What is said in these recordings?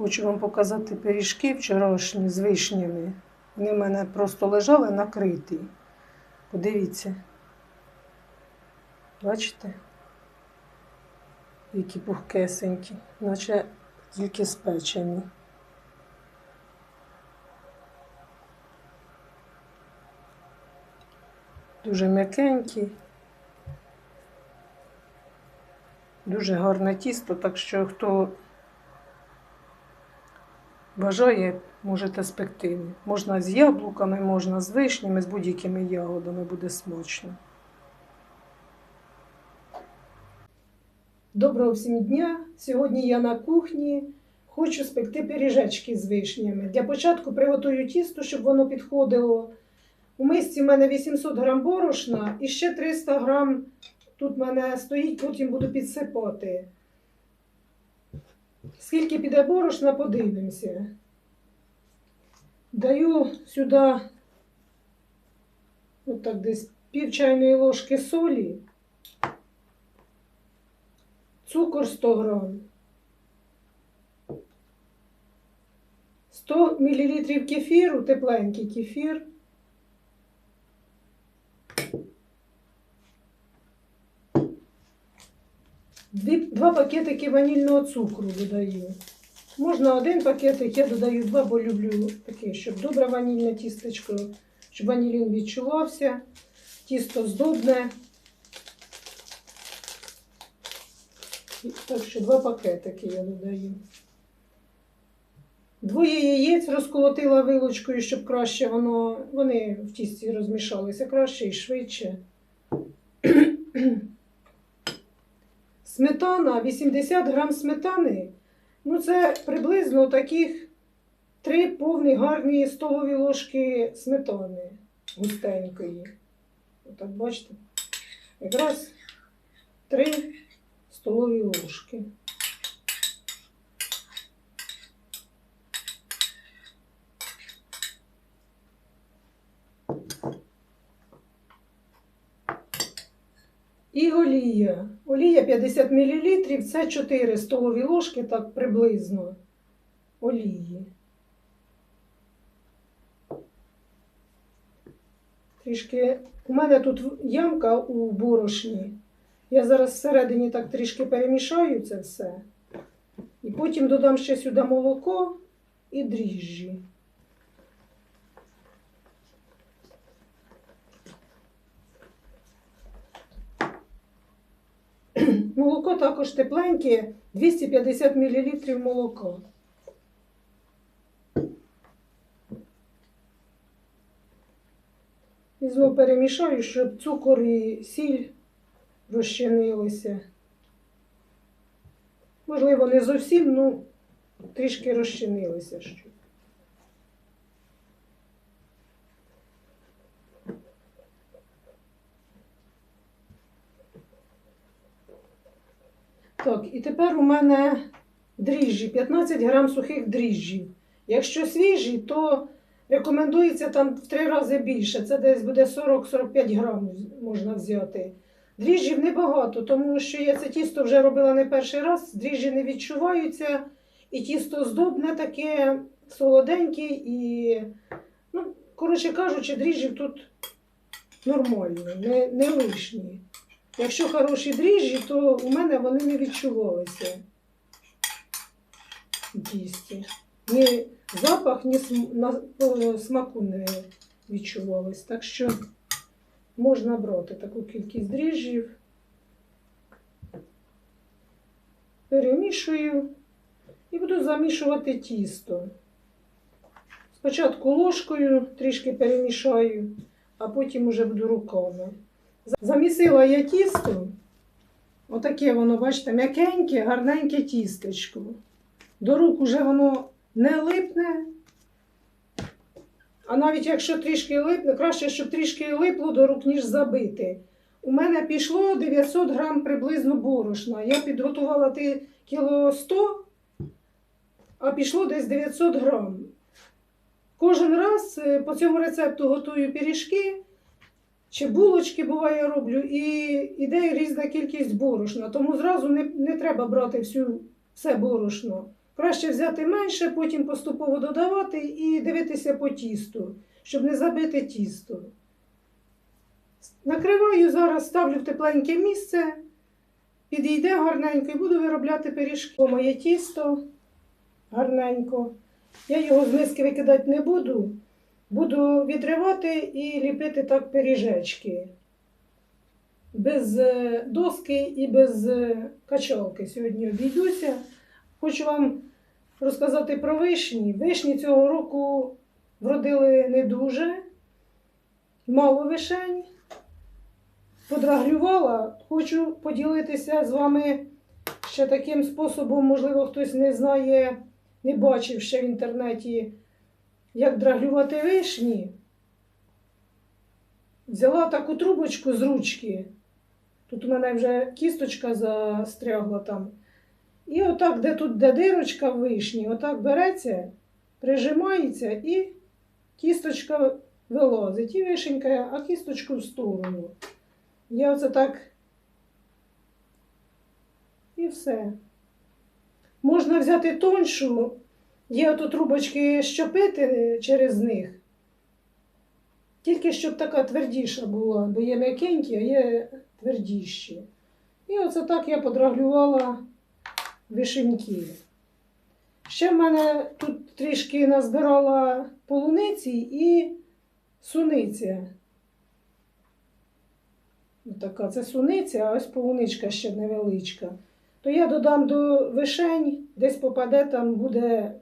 Хочу вам показати пиріжки вчорашні з вишнями. Вони в мене просто лежали накриті. Подивіться. Бачите? Які пухкесенькі, наче тільки спечені. Дуже м'якенькі. Дуже гарне тісто, так що хто бажає, можете спекти. Можна з яблуками, можна з вишнями, з будь-якими ягодами буде смачно. Доброго всім дня! Сьогодні я на кухні. Хочу спекти пиріжечки з вишнями. Для початку приготую тісто, щоб воно підходило. У мисці в мене 800 грам борошна і ще 300 грам тут в мене стоїть, потім буду підсипати. Скільки піде борошна, подивимося. Даю сюди отак десь пів чайної ложки солі, цукор 100 грам, 100 мл кефіру, тепленький кефір. Два пакетики ванільного цукру додаю. Можна один пакетик, я додаю два, бо люблю таке, щоб добре ванільне тістечко, щоб ванілін відчувався. Тісто здобне. Так що два пакетики я додаю. Двоє яєць розколотила вилочкою, щоб краще воно, вони в тісті розмішалися краще і швидше. Сметана, 80 грам сметани. Ну, це приблизно таких три повні гарні столові ложки сметани густенької. Отак, бачите? Якраз три столові ложки. І олія. Олія 50 мл, це 4 столові ложки, так приблизно олії. Трішки. У мене тут ямка у борошні. Я зараз всередині так трішки перемішаю це все. І потім додам ще сюди молоко і дріжджі. Молоко також тепленьке, 250 мл молока. І знову перемішаю, щоб цукор і сіль розчинилися. Можливо, не зовсім, ну трішки розчинилися. Що. Так, і тепер у мене дріжджі, 15 грам сухих дріжджів. Якщо свіжі, то рекомендується там в три рази більше. Це десь буде 40-45 грам можна взяти. Дріжджів небагато, тому що я це тісто вже робила не перший раз, дріжджі не відчуваються, і тісто здобне таке солоденьке і, ну, коротше кажучи, дріжджів тут нормально, не, не лишні. Якщо хороші дріжджі, то у мене вони не відчувалися в тісті. Ні запах, ні смаку не відчувалось. Так що можна брати таку кількість дріжджів. Перемішую і буду замішувати тісто. Спочатку ложкою трішки перемішаю, а потім уже буду руками. Замісила я тісто. Отаке воно, бачите, м'якеньке, гарненьке тістечко. До рук уже воно не липне. А навіть якщо трішки липне, краще, щоб трішки липло до рук, ніж забити. У мене пішло 900 грам приблизно борошна. Я підготувала кіло 100, а пішло десь 900 грам. Кожен раз е, по цьому рецепту готую пиріжки. Чи булочки буває роблю, і йде різна кількість борошна. Тому зразу не, не треба брати всю, все борошно. Краще взяти менше, потім поступово додавати і дивитися по тісту, щоб не забити тісто. Накриваю зараз, ставлю в тепленьке місце, підійде гарненько і буду виробляти пиріжки. Моє тісто гарненько. Я його з миски викидати не буду. Буду відривати і ліпити так пиріжечки. Без е, доски і без е, качалки. Сьогодні обійдуся. Хочу вам розказати про вишні. Вишні цього року вродили не дуже, мало вишень. Подраглювала. Хочу поділитися з вами ще таким способом, можливо, хтось не знає, не бачив ще в інтернеті, як драглювати вишні. Взяла таку трубочку з ручки. Тут у мене вже кісточка застрягла там. І отак, де тут де дирочка в вишні, отак береться, прижимається і кісточка вилазить. І вишенька, а кісточку в сторону. Я оце так. І все. Можна взяти тоншу, є ото трубочки щопити через них. Тільки щоб така твердіша була, бо є м'якенькі, а є твердіші. І оце так я подраглювала вишеньки. Ще в мене тут трішки назбирала полуниці і суниця. Така це суниця, а ось полуничка ще невеличка. То я додам до вишень, десь попаде, там буде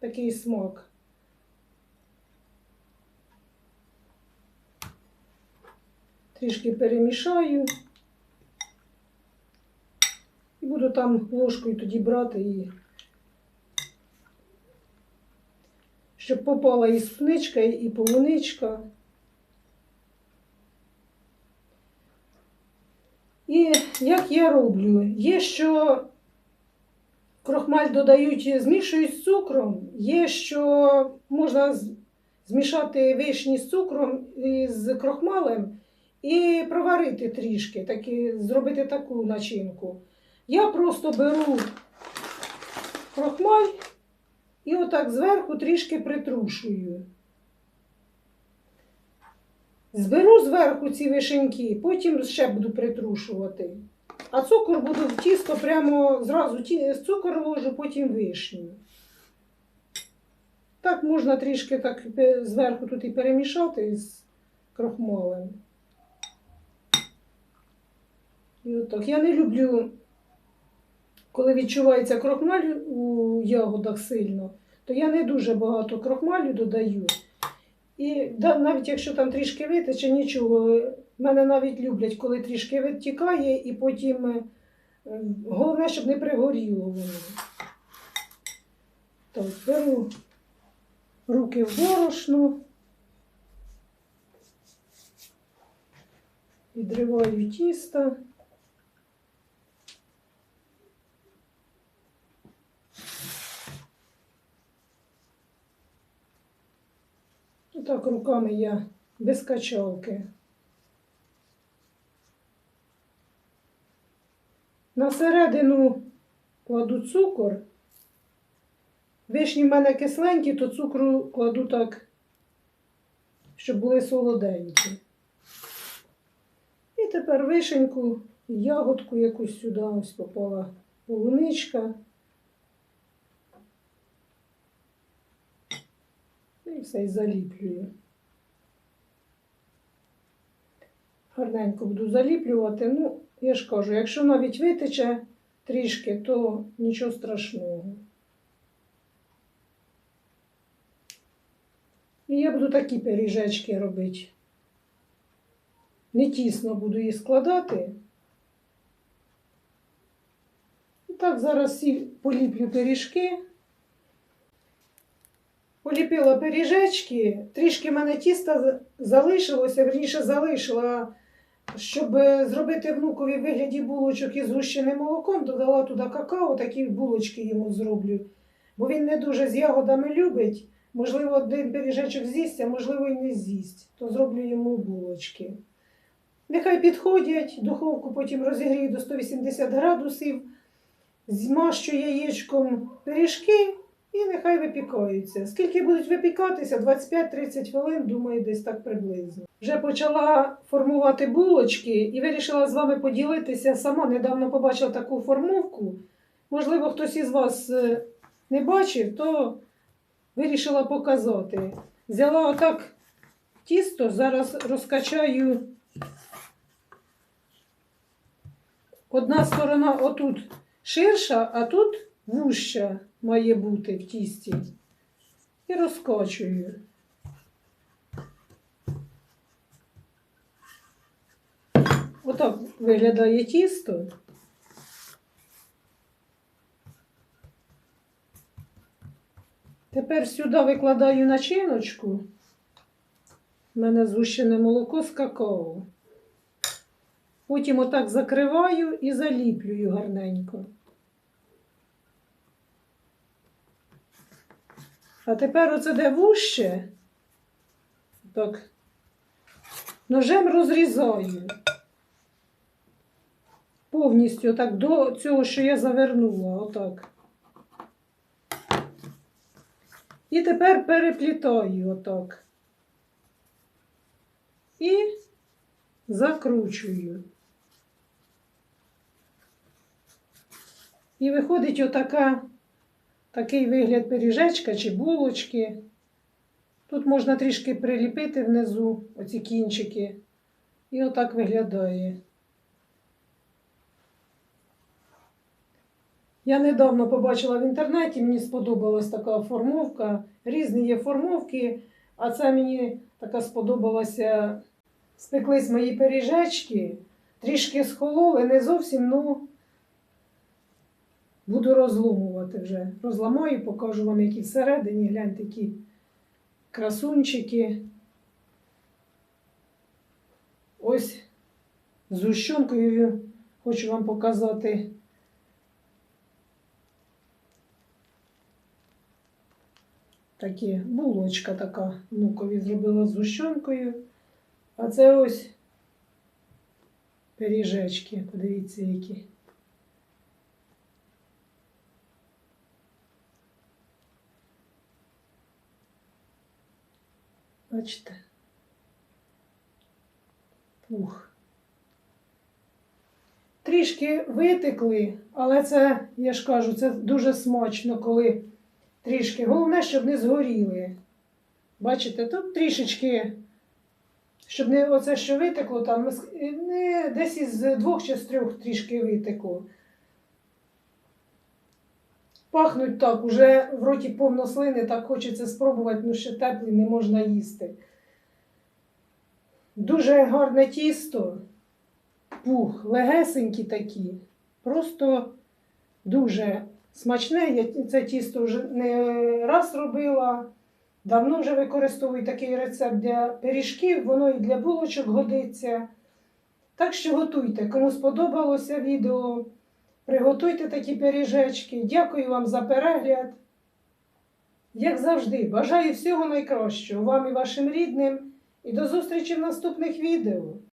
такий смак. Трішки перемішаю. І буду там ложкою тоді брати і щоб попала і спничка, і полуничка. І як я роблю? Є, що крохмаль додають, змішують з цукром, є, що можна змішати вишні з цукром і з крохмалем і проварити трішки, такі, зробити таку начинку. Я просто беру крохмаль і отак зверху трішки притрушую. Зберу зверху ці вишеньки, потім ще буду притрушувати. А цукор буду в тісто прямо зразу цукор ложу, потім вишню. Так можна трішки так зверху тут і перемішати з крохмалем. І отак. Я не люблю, коли відчувається крохмаль у ягодах сильно, то я не дуже багато крохмалю додаю. І навіть якщо там трішки витече, нічого. Мене навіть люблять, коли трішки витікає, і потім е, головне, щоб не пригоріло воно. Так, беру руки в борошно, відриваю тісто. Так руками я без качалки. На середину кладу цукор. Вишні в мене кисленькі, то цукру кладу так, щоб були солоденькі. І тепер вишеньку, ягодку якусь сюди ось попала полуничка. І все і заліплюю. Гарненько буду заліплювати. Ну, я ж кажу, якщо навіть витече трішки, то нічого страшного. І я буду такі пиріжечки робити. Не тісно буду її складати. І так, зараз всі поліплю пиріжки. Поліпила пиріжечки, трішки в мене тіста залишилося, верніше залишила, щоб зробити внукові вигляді булочок із згущеним молоком, додала туди какао, такі булочки йому зроблю. Бо він не дуже з ягодами любить. Можливо, один пиріжечок з'їсть, а можливо, і не з'їсть. То зроблю йому булочки. Нехай підходять, духовку потім розігрію до 180 градусів. змащу яєчком пиріжки і нехай випікаються. Скільки будуть випікатися? 25-30 хвилин, думаю, десь так приблизно. Вже почала формувати булочки і вирішила з вами поділитися. Сама недавно побачила таку формовку. Можливо, хтось із вас е, не бачив, то вирішила показати. Взяла отак тісто, зараз розкачаю. Одна сторона отут ширша, а тут вуща має бути в тісті. І розкачую. Отак виглядає тісто. Тепер сюди викладаю начиночку. У мене згущене молоко з какао. Потім отак закриваю і заліплюю гарненько. А тепер оце де вуще. Так. Ножем розрізаю. Повністю так до цього, що я завернула. Отак. І тепер переплітаю отак. І закручую. І виходить отака, такий вигляд пиріжечка чи булочки. Тут можна трішки приліпити внизу оці кінчики. І отак виглядає. Я недавно побачила в інтернеті, мені сподобалась така формовка. Різні є формовки, а це мені така сподобалася. Спеклись мої пиріжечки, трішки схололи, не зовсім, ну буду розломувати вже. Розламаю, покажу вам, які всередині, гляньте, такі красунчики. Ось з зущенкою хочу вам показати. Такі булочка така внукові зробила з зущенкою. А це ось пиріжечки, подивіться, які. Бачите? Ух. Трішки витекли, але це, я ж кажу, це дуже смачно, коли трішки. Головне, щоб не згоріли. Бачите, тут трішечки, щоб не оце, що витекло, там не десь із двох чи з трьох трішки витекло. Пахнуть так, уже в роті повно слини, так хочеться спробувати, ну ще теплі не можна їсти. Дуже гарне тісто, пух, легесенькі такі. Просто дуже смачне. Я це тісто вже не раз робила. Давно вже використовую такий рецепт для пиріжків, воно і для булочок годиться. Так що готуйте. Кому сподобалося відео, приготуйте такі пиріжечки. Дякую вам за перегляд. Як завжди, бажаю всього найкращого вам і вашим рідним. І до зустрічі в наступних відео.